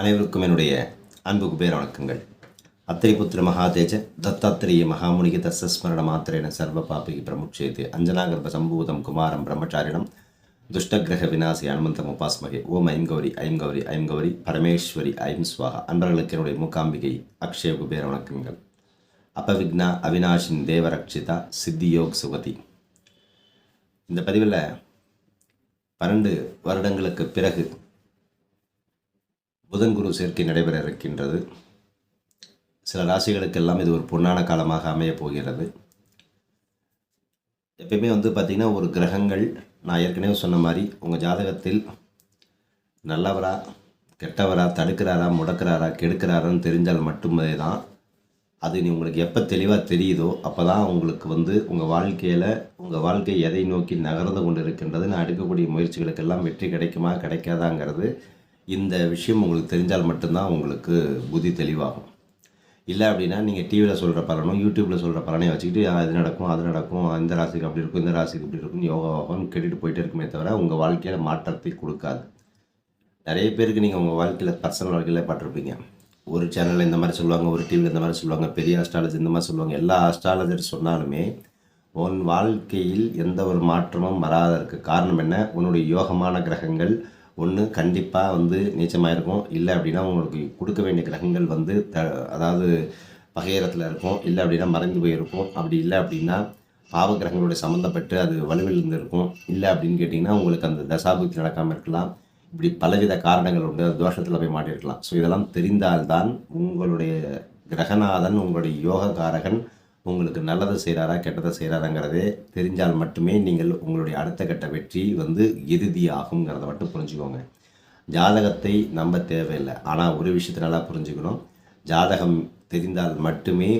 அனைவருக்கும் என்னுடைய அன்பு குபேர வணக்கங்கள். அத்திரிபுத்திர மகாதேஜ தத்தாத்திரேய மகாமுனிக தசஸ்மரண மாத்திரேன சர்வ பாபிகி பிரமுட்சேது அஞ்சனாகர்ப சம்பூதம் குமாரம் பிரம்மச்சாரிணம் துஷ்டகிரக விநாசி அனுமந்தம் உபாஸ்மகே ஓம் ஐம் கௌரி ஐம் கௌரி ஐம் கௌரி பரமேஸ்வரி ஐம் சுவாகா அன்பர்களுக்கு என்னுடைய மூகாம்பிகை அக்ஷய குபேர வணக்கங்கள். அபவிக்னா அவினாஷின் தேவரக்ஷிதா சித்தியோக் சுகதி. இந்த பதிவில் பன்னெண்டு வருடங்களுக்கு பிறகு புதன் குரு சேர்க்கை நடைபெற இருக்கின்றது சில ராசிகளுக்கெல்லாம் இது ஒரு பொன்னான காலமாக அமையப் போகிறது. எப்பயுமே வந்து பார்த்திங்கன்னா ஒரு கிரகங்கள் நான் ஏற்கனவே சொன்ன மாதிரி உங்கள் ஜாதகத்தில் நல்லவரா கெட்டவரா தடுக்கிறாரா முடக்கிறாரா கெடுக்கிறாரான்னு தெரிஞ்சால் மட்டுமே தான் அது நீ உங்களுக்கு எப்போ தெளிவாக தெரியுதோ அப்போ தான் உங்களுக்கு வந்து உங்கள் வாழ்க்கையில் உங்கள் வாழ்க்கை எதை நோக்கி நகர்ந்து கொண்டு இருக்கின்றது நான் எடுக்கக்கூடிய முயற்சிகளுக்கெல்லாம் வெற்றி கிடைக்குமா கிடைக்காதாங்கிறது இந்த விஷயம் உங்களுக்கு தெரிஞ்சால் மட்டும்தான் உங்களுக்கு புத்தி தெளிவாகும். இல்லை அப்படின்னா நீங்கள் டிவியில் சொல்கிற பலனும் யூடியூப்பில் சொல்கிற பலனையும் வச்சுக்கிட்டு அது இது நடக்கும் அது நடக்கும் இந்த ராசிக்கு அப்படி இருக்கும் இந்த ராசிக்கு இப்படி இருக்கும் யோகாவாகும் கேட்டுட்டு போயிட்டே இருக்குமே தவிர உங்கள் வாழ்க்கையில் மாற்றத்தை கொடுக்காது. நிறைய பேருக்கு நீங்கள் உங்கள் வாழ்க்கையில் பர்சனல் வாழ்க்கையில் பட்டிருப்பீங்க ஒரு சேனலில் இந்த மாதிரி சொல்லுவாங்க ஒரு டிவியில் இந்த மாதிரி சொல்லுவாங்க பெரிய அஸ்ட்ராலஜி இந்த மாதிரி சொல்லுவாங்க எல்லா அஸ்ட்ராலஜர் சொன்னாலுமே உன் வாழ்க்கையில் எந்த ஒரு மாற்றமும் வராததற்கு காரணம் என்ன? உன்னுடைய யோகமான கிரகங்கள் ஒன்று கண்டிப்பாக வந்து நீச்சமாக இருக்கும் இல்லை அப்படின்னா உங்களுக்கு கொடுக்க வேண்டிய கிரகங்கள் வந்து த அதாவது பகையரத்தில் இருக்கும். இல்லை அப்படின்னா மறைந்து போயிருக்கும். அப்படி இல்லை அப்படின்னா பாவ கிரகங்களோட சம்மந்தப்பட்டு அது வலுவிழந்து இருக்கும் இல்லை அப்படின்னு கேட்டிங்கன்னா உங்களுக்கு அந்த தசாபுத்தி நடக்காமல் இருக்கலாம். இப்படி பலவித காரணங்கள் உண்டு. அது தோஷத்தில் போய் மாட்டிருக்கலாம் ஸோ இதெல்லாம் தெரிந்தால்தான் உங்களுடைய கிரகநாதன் உங்களுடைய யோகக்காரகன் உங்களுக்கு நல்லதை செய்கிறாரா கெட்டதை செய்கிறாராங்கிறதே தெரிஞ்சால் மட்டுமே நீங்கள் உங்களுடைய அடுத்த கட்ட வெற்றி வந்து இறுதியாகுங்கிறத மட்டும் புரிஞ்சுக்கோங்க. ஜாதகத்தை நம்ப தேவையில்லை. ஆனால் ஒரு விஷயத்தை நல்லா புரிஞ்சுக்கணும். ஜாதகம் தெரிந்தால் மட்டுமே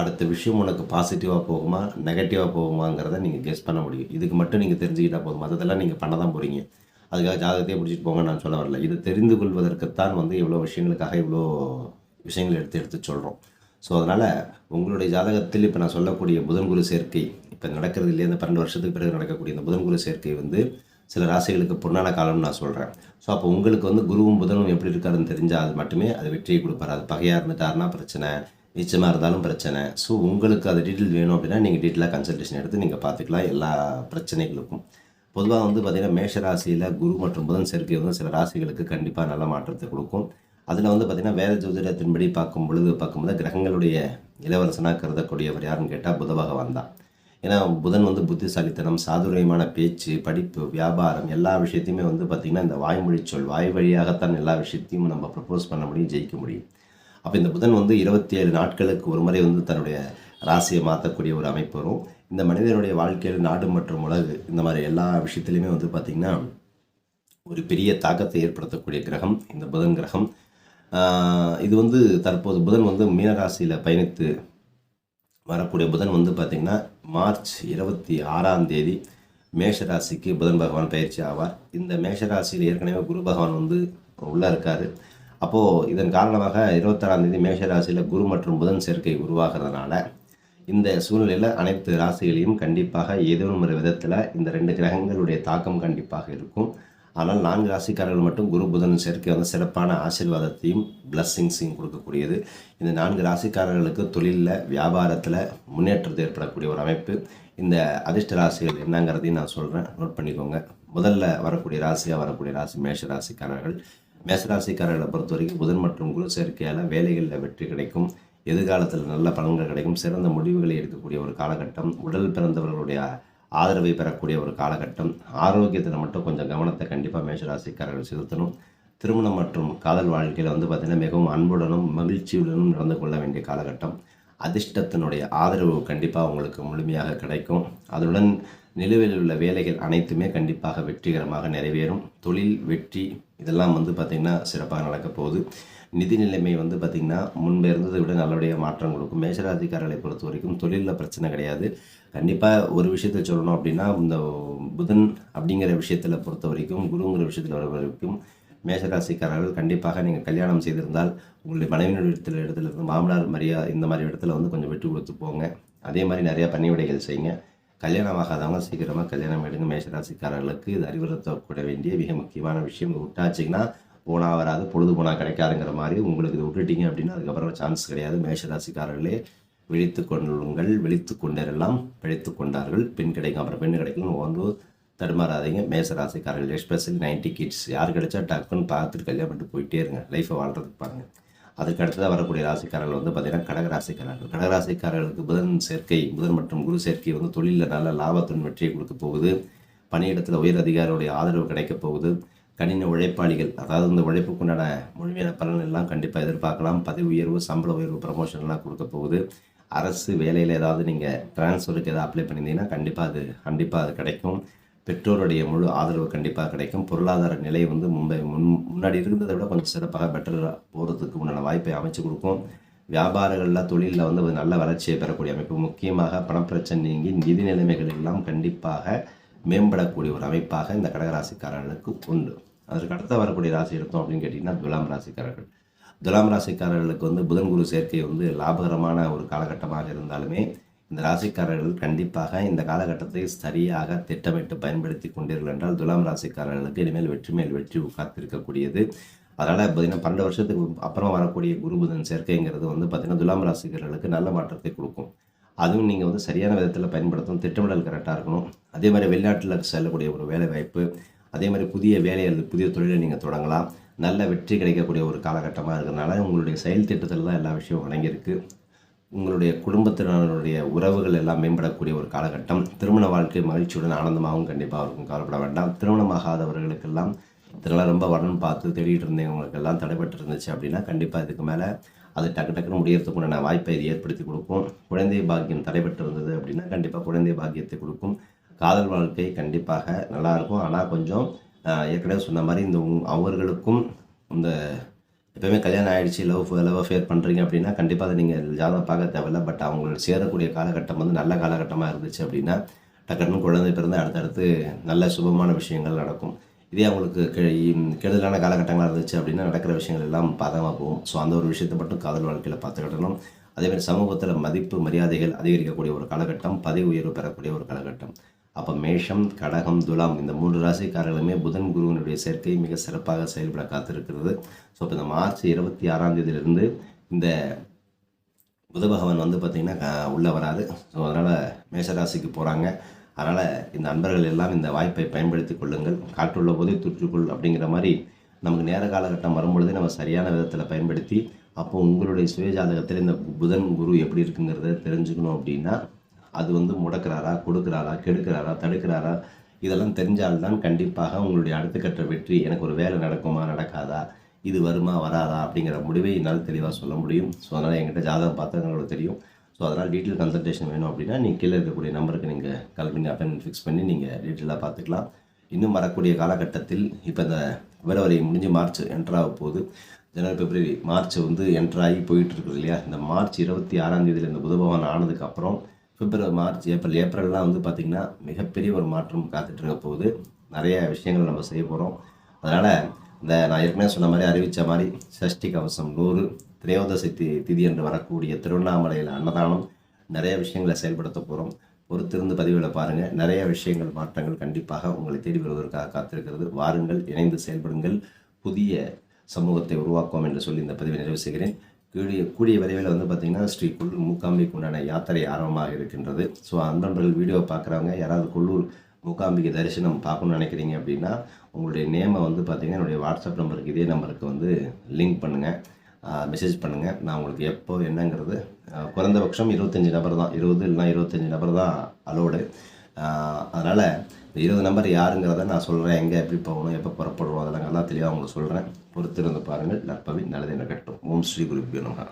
அடுத்த விஷயம் உனக்கு பாசிட்டிவாக போகுமா நெகட்டிவாக போகுமாங்கிறத நீங்கள் கெஸ் பண்ண முடியும். இதுக்கு மட்டும் நீங்கள் தெரிஞ்சுக்கிட்டால் போதும். மற்றதெல்லாம் நீங்கள் பண்ண தான் போகிறீங்க அதுக்காக ஜாதகத்தையே பிடிச்சிட்டு போங்க நான் சொல்ல வரல. இதை தெரிந்து கொள்வதற்குத்தான் வந்து இவ்வளோ விஷயங்களுக்காக இவ்வளோ விஷயங்கள் எடுத்து எடுத்து சொல்கிறோம் ஸோ அதனால் உங்களுடைய ஜாதகத்தில் இப்போ நான் சொல்லக்கூடிய புதன் குரு சேர்க்கை இப்போ நடக்கிறது இல்லையா இந்த பன்னெண்டு வருஷத்துக்கு பிறகு நடக்கக்கூடிய இந்த புதன் குரு சேர்க்கை வந்து சில ராசிகளுக்கு பொன்னான காலம்னு நான் சொல்கிறேன் ஸோ அப்போ உங்களுக்கு வந்து குருவும் புதனும் எப்படி இருக்காருன்னு தெரிஞ்சால் அது மட்டுமே அது வெற்றியை கொடுப்பாரு. அது பகையாக இருந்துட்டாருன்னா பிரச்சனை நிச்சயமாக இருந்தாலும் பிரச்சனை. ஸோ உங்களுக்கு அது டீட்டெயில் வேணும் அப்படின்னா நீங்கள் டீட்டெயிலாக கன்சல்டேஷன் எடுத்து நீங்கள் பார்த்துக்கலாம். எல்லா பிரச்சனைகளுக்கும். பொதுவாக வந்து பார்த்திங்கன்னா மேஷ ராசியில் குரு மற்றும் புதன் சேர்க்கை வந்து சில ராசிகளுக்கு கண்டிப்பாக நல்ல மாற்றத்தை கொடுக்கும். அதில் வந்து பார்த்திங்கன்னா வேத ஜோதிடத்தின்படி பார்க்கும் பொழுது பார்க்கும்போது கிரகங்களுடைய இளவரசனாக கருதக்கூடியவர் யாருன்னு கேட்டால் புத பகவான் தான். ஏன்னா புதன் வந்து புத்திசாலித்தனம் சாதுரியமான பேச்சு படிப்பு வியாபாரம் எல்லா விஷயத்தையுமே வந்து பார்த்திங்கன்னா இந்த வாய்மொழி சொல் வாய் வழியாகத்தான் எல்லா விஷயத்தையும் நம்ம ப்ரப்போஸ் பண்ண முடியும் ஜெயிக்க முடியும். அப்போ இந்த புதன் வந்து இருபத்தி ஏழு நாட்களுக்கு ஒரு முறை வந்து தன்னுடைய ராசியை மாற்றக்கூடிய ஒரு அமைப்பு வரும். இந்த மனிதனுடைய வாழ்க்கையில் நாடு மற்றும் உலகு இந்த மாதிரி எல்லா விஷயத்துலையுமே வந்து பார்த்திங்கன்னா ஒரு பெரிய தாக்கத்தை ஏற்படுத்தக்கூடிய கிரகம் இந்த புதன் கிரகம். இது வந்து தற்போது புதன் வந்து மீனராசியில் பயணித்து வரக்கூடிய புதன் வந்து பார்த்திங்கன்னா மார்ச் இருபத்தி ஆறாம் தேதி மேஷராசிக்கு புதன் பகவான் பயிற்சி ஆவார். இந்த மேஷராசியில் ஏற்கனவே குரு பகவான் வந்து உள்ளே இருக்கார். அப்போது இதன் காரணமாக இருபத்தாறாம் தேதி மேஷராசியில் குரு மற்றும் புதன் சேர்க்கை உருவாகிறதுனால இந்த சூழ்நிலையில் அனைத்து ராசிகளையும் கண்டிப்பாக ஏதேனும் ஒரு விதத்தில் இந்த ரெண்டு கிரகங்களுடைய தாக்கம் கண்டிப்பாக இருக்கும். ஆனால் நான்கு ராசிக்காரர்கள் மட்டும் குரு புதன் சேர்க்கை வந்து சிறப்பான ஆசீர்வாதத்தையும் பிளஸ்ஸிங்ஸையும் கொடுக்கக்கூடியது. இந்த நான்கு ராசிக்காரர்களுக்கு தொழிலில் வியாபாரத்தில் முன்னேற்றத்தை ஏற்படக்கூடிய ஒரு அமைப்பு. இந்த அதிர்ஷ்ட ராசிகள் என்னங்கிறதையும் நான் சொல்கிறேன் நோட் பண்ணிக்கோங்க. முதல்ல வரக்கூடிய ராசியாக வரக்கூடிய ராசி மேஷ ராசிக்காரர்கள். மேஷ ராசிக்காரர்களை பொறுத்த வரைக்கும் புதன் மற்றும் குரு சேர்க்கையால் வேலைகளில் வெற்றி கிடைக்கும். எதிர்காலத்தில் நல்ல பலன்கள் கிடைக்கும். சிறந்த முடிவுகளை எடுக்கக்கூடிய ஒரு காலகட்டம். உடல் பிறந்தவர்களுடைய ஆதரவை பெறக்கூடிய ஒரு காலகட்டம். ஆரோக்கியத்தில் மட்டும் கொஞ்சம் கவனத்தை கண்டிப்பாக மேஷராசிக்காரர்கள் செலுத்தணும். திருமணம் மற்றும் காதல் வாழ்க்கையில் வந்து பார்த்திங்கன்னா மிகவும் அன்புடனும் மகிழ்ச்சியுடனும் நடந்து கொள்ள வேண்டிய காலகட்டம். அதிர்ஷ்டத்தினுடைய ஆதரவு கண்டிப்பாக உங்களுக்கு முழுமையாக கிடைக்கும். அதுடன் நிலுவையில் உள்ள வேலைகள் அனைத்துமே கண்டிப்பாக வெற்றிகரமாக நிறைவேறும். தொழில் வெற்றி இதெல்லாம் வந்து பார்த்திங்கன்னா சிறப்பாக நடக்க போகுது. நிதி நிலைமை வந்து பார்த்திங்கன்னா முன்பு இருந்ததை விட நல்லபடியாக மாற்றம் கொடுக்கும். மேஷராசிக்காரர்களை பொறுத்த வரைக்கும் தொழிலில் பிரச்சனை கிடையாது. கண்டிப்பாக ஒரு விஷயத்தை சொல்லணும் அப்படின்னா இந்த புதன் அப்படிங்கிற விஷயத்தில் பொறுத்த வரைக்கும் குருங்கிற விஷயத்தில் வர வரைக்கும் மேஷராசிக்காரர்கள் கண்டிப்பாக நீங்கள் கல்யாணம் செய்திருந்தால் உங்களுடைய மனைவியினுடைய இடத்துல இடத்துல இருந்து மாமனார் மரியா இந்த மாதிரி இடத்துல வந்து கொஞ்சம் விட்டு கொடுத்து போங்க. அதே மாதிரி நிறையா பணிவிடைகள் செய்யுங்க. கல்யாணம் ஆகாதவங்க சீக்கிரமாக கல்யாணம் எடுங்க. மேஷராசிக்காரர்களுக்கு இது அறிவுறுத்தப்பட வேண்டிய மிக முக்கியமான விஷயம். விட்டாச்சிங்கன்னா போனால் வராது பொழுது போனால் கிடைக்காதுங்கிற மாதிரி உங்களுக்கு இது விட்டுட்டீங்க அப்படின்னா அதுக்கப்புறம் சான்ஸ் கிடையாது. மேஷராசிக்காரர்களே விழித்து கொள்ளுங்கள். விழித்து கொண்டரெல்லாம் பிழைத்து கொண்டார்கள். பெண் கிடைக்கும் அப்புறம் பெண் கிடைக்கும் ஒன்று தடுமாறாதீங்க. மேச ராசிக்காரர்கள் எஸ்பெஷலி நைன்டி கிட்ஸ் யார் கிடைச்சா டக்குன்னு பார்த்துட்டு கல்யாணம் பண்ணிட்டு போயிட்டே இருங்க. லைஃப்பை வாழ்றதுக்கு பாருங்க. அதுக்கு அடுத்ததாக வரக்கூடிய ராசிக்காரர்கள் வந்து பார்த்தீங்கன்னா கடகராசிக்காரர்கள். கடகராசிக்காரர்களுக்கு புதன் சேர்க்கை புதன் மற்றும் குரு சேர்க்கை வந்து தொழிலில் நல்ல லாபத்துடன் வெற்றியை கொடுக்க போகுது. பணியிடத்தில் உயர் அதிகாரிகளுடைய ஆதரவு கிடைக்கப் போகுது. கடின உழைப்பாளிகள் அதாவது இந்த உழைப்புக்குண்டான முழுமையான பலன் எல்லாம் கண்டிப்பாக எதிர்பார்க்கலாம். பதவி உயர்வு சம்பள உயர்வு ப்ரமோஷன்லாம் கொடுக்க போகுது. அரசு வேலையில் ஏதாவது நீங்கள் ட்ரான்ஸ்ஃபருக்கு ஏதாவது அப்ளை பண்ணியிருந்தீங்கன்னா கண்டிப்பாக அது கண்டிப்பாக அது கிடைக்கும். பெற்றோருடைய முழு ஆதரவு கண்டிப்பாக கிடைக்கும். பொருளாதார நிலை வந்து மும்பை முன் முன்னாடி இருந்ததை விட கொஞ்சம் சிறப்பாக பெட்டராக போகிறதுக்கு உண்டான வாய்ப்பை அமைச்சு கொடுக்கும். வியாபாரங்களில் தொழிலில் வந்து நல்ல வளர்ச்சியை பெறக்கூடிய அமைப்பு. முக்கியமாக பணப்பிரச்சனை நீங்கி நிதி நிலைமைகள் எல்லாம் கண்டிப்பாக மேம்படக்கூடிய ஒரு அமைப்பாக இந்த கடகராசிக்காரர்களுக்கு உண்டு. அதற்கு அடுத்த வரக்கூடிய ராசி எடுத்தோம் அப்படின்னு கேட்டிங்கன்னா துலாம் ராசிக்காரர்கள். துலாம் ராசிக்காரர்களுக்கு வந்து புதன் குரு சேர்க்கை வந்து லாபகரமான ஒரு காலகட்டமாக இருந்தாலுமே இந்த ராசிக்காரர்கள் கண்டிப்பாக இந்த காலகட்டத்தை சரியாக திட்டமிட்டு பயன்படுத்தி கொண்டீர்கள் என்றால் துலாம் ராசிக்காரர்களுக்கு இனிமேல் வெற்றி மேல் வெற்றி காத்திருக்கக்கூடியது அதனால் பார்த்தீங்கன்னா பன்னெண்டு வருஷத்துக்கு அப்புறம் வரக்கூடிய குரு புதன் சேர்க்கைங்கிறது வந்து பார்த்திங்கன்னா துலாம் ராசிக்காரர்களுக்கு நல்ல மாற்றத்தை கொடுக்கும். அதுவும் நீங்கள் வந்து சரியான விதத்தில் பயன்படுத்தணும் திட்டமிடல் கரெக்டாக இருக்கணும். அதே மாதிரி வெளிநாட்டில் செல்லக்கூடிய ஒரு வேலை வாய்ப்பு அதே மாதிரி புதிய வேலை அல்லது புதிய தொழிலை நீங்கள் தொடங்கலாம். நல்ல வெற்றி கிடைக்கக்கூடிய ஒரு காலகட்டமாக இருக்கிறதுனால உங்களுடைய செயல் திட்டத்தில் தான் எல்லா விஷயமும் அடங்கியிருக்கு உங்களுடைய குடும்பத்தினருடைய உறவுகள் எல்லாம் மேம்படக்கூடிய ஒரு காலகட்டம். திருமண வாழ்க்கை மகிழ்ச்சியுடன் ஆனந்தமாகவும் கண்டிப்பாக இருக்கும் கவலைப்பட வேண்டாம். திருமணமாகாதவர்களுக்கெல்லாம் இதெல்லாம் ரொம்ப வரணும் பார்த்து தேடிட்டு இருந்தவங்களுக்கெல்லாம் தடைபட்டு இருந்துச்சு அப்படின்னா கண்டிப்பாக இதுக்கு மேலே அது டக்கு டக்குன்னு முடியறதுக்குண்டான வாய்ப்பை இது ஏற்படுத்தி கொடுக்கும். குழந்தை பாக்கியம் தடைபட்டு இருந்தது அப்படின்னா கண்டிப்பாக குழந்தை பாக்கியத்தை கொடுக்கும். காதல் வாழ்க்கை கண்டிப்பாக நல்லாயிருக்கும் ஆனால் கொஞ்சம் ஏற்கனவே சொன்ன மாதிரி இந்த அவர்களுக்கும் இந்த எப்போயுமே கல்யாணம் ஆகிடுச்சு லவ் லவ் அஃபேர் பண்ணுறீங்க அப்படின்னா கண்டிப்பாக அதை நீங்கள் ஜாதகம் பார்க்க தேவையில்ல. பட் அவங்களோட சேரக்கூடிய காலகட்டம் வந்து நல்ல காலகட்டமாக இருந்துச்சு அப்படின்னா டக்குன்னு குழந்தை பிறந்து அடுத்தடுத்து நல்ல சுபமான விஷயங்கள் நடக்கும். இதே அவங்களுக்கு கெ- கெடுதலான காலகட்டங்களாக இருந்துச்சு அப்படின்னா நடக்கிற விஷயங்கள் எல்லாம் பாதகமாக போகும். ஸோ அந்த ஒரு விஷயத்தை மட்டும் காதல் வாழ்க்கையில் பார்த்துக்கிடணும். அதேமாதிரி சமூகத்தில் மதிப்பு மரியாதைகள் அதிகரிக்கக்கூடிய ஒரு காலகட்டம் பதவி உயர்வு பெறக்கூடிய ஒரு காலகட்டம். அப்போ மேஷம் கடகம் துலாம் இந்த மூன்று ராசிக்காரர்களுமே புதன் குருவினுடைய சேர்க்கை மிக சிறப்பாக செயல்பட காத்திருக்கிறது. ஸோ இப்போ இந்த மார்ச் இருபத்தி ஆறாம் தேதியிலிருந்து இந்த புத பகவான் வந்து பார்த்திங்கன்னா உள்ளே வராது. ஸோ அதனால் மேஷராசிக்கு போகிறாங்க அதனால் இந்த அன்பர்கள் எல்லாம் இந்த வாய்ப்பை பயன்படுத்தி கொள்ளுங்கள். காற்றுள்ள போதே துற்றுக்குள் அப்படிங்கிற மாதிரி நமக்கு நேர காலகட்டம் வரும்பொழுதே நம்ம சரியான விதத்தில் பயன்படுத்தி அப்போ உங்களுடைய சுயஜாதகத்தில் இந்த புதன் குரு எப்படி இருக்குங்கிறத தெரிஞ்சுக்கணும் அப்படின்னா அது வந்து முடக்கிறாரா கொடுக்குறாரா கெடுக்கிறாரா தடுக்கிறாரா இதெல்லாம் தெரிஞ்சால்தான் கண்டிப்பாக உங்களுடைய அடுத்த கட்ட வெற்றி எனக்கு ஒரு வேலை நடக்குமா நடக்காதா இது வருமா வராதா அப்படிங்கிற முடிவை என்னால் தெளிவாக சொல்ல முடியும். ஸோ அதனால் என்கிட்ட ஜாதகம் பார்த்தா உங்களுக்கு தெரியும். ஸோ அதனால் டீட்டெயில் கன்சல்டேஷன் வேணும் அப்படின்னா நீங்கள் கீழே இருக்கக்கூடிய நம்பருக்கு நீங்கள் கால் பண்ணி அப்பாயின்மெண்ட் ஃபிக்ஸ் பண்ணி நீங்கள் டீட்டெயிலாக பார்த்துக்கலாம் இன்னும் வரக்கூடிய காலகட்டத்தில் இப்போ இந்த பிப்ரவரி முடிஞ்சு மார்ச் என்டர் ஆக போகுது. ஜனவரி பிப்ரவரி மார்ச் வந்து என்டர் ஆகி போயிட்டு இருக்குது இல்லையா? இந்த மார்ச் இருபத்தி ஆறாம் தேதியில் இந்த புதபவன் ஆனதுக்கப்புறம் பிப்ரவரி மார்ச் ஏப்ரல் ஏப்ரல்லாம் வந்து பார்த்திங்கன்னா மிகப்பெரிய ஒரு மாற்றம் காத்துட்டு இருக்க போகுது. நிறைய விஷயங்கள் நம்ம செய்ய போகிறோம் அதனால் இந்த நான் ஏற்கனவே சொன்ன மாதிரி அறிவித்த மாதிரி சஷ்டி கவசம் நூறு திரையோதசி தி திதி என்று வரக்கூடிய திருவண்ணாமலையில் அன்னதானம் நிறைய விஷயங்களை செயல்படுத்த போகிறோம் பொறுத்திருந்து பதிவுகளை பாருங்கள் நிறைய விஷயங்கள் மாற்றங்கள் கண்டிப்பாக உங்களை தேடி வருவதற்காக காத்திருக்கிறது. வாருங்கள் இணைந்து செயல்படுங்கள். புதிய சமூகத்தை உருவாக்குவோம் என்று சொல்லி இந்த பதிவை நிறைவு செய்கிறேன். கூடிய கூடிய விரைவில் வந்து பார்த்திங்கன்னா ஸ்ரீ குள்ளூர் மூக்காம்பிக்கு உண்டான யாத்திரை ஆரம்பமாக இருக்கின்றது. ஸோ அன்பர்கள் வீடியோ பார்க்குறவங்க யாராவது குள்ளூர் மூகாம்பிகை தரிசனம் பார்க்கணும்னு நினைக்கிறீங்க அப்படின்னா உங்களுடைய நேமை வந்து பார்த்தீங்கன்னா என்னுடைய வாட்ஸ்அப் நம்பருக்கு இதே நம்பருக்கு வந்து லிங்க் பண்ணுங்கள் மெசேஜ் பண்ணுங்கள் நான் உங்களுக்கு எப்போ என்னங்கிறது குறைந்தபட்சம் இருபத்தஞ்சி நபர் தான். இருபது இல்லைனா இருபத்தஞ்சி நபர் தான் அலோடு அதனால் இந்த இருபது நம்பர் யாருங்கிறத நான் சொல்கிறேன் எங்கே எப்படி போகணும் எப்போ புறப்படுவோம் அதெல்லாம் நல்லா தெளிவாக உங்களுக்கு சொல்கிறேன் பொறுத்திருந்து பாருங்கள். நற்பவி நல்லது நடக்கட்டும் ஓம் ஸ்ரீ குருப்பியோ நமகா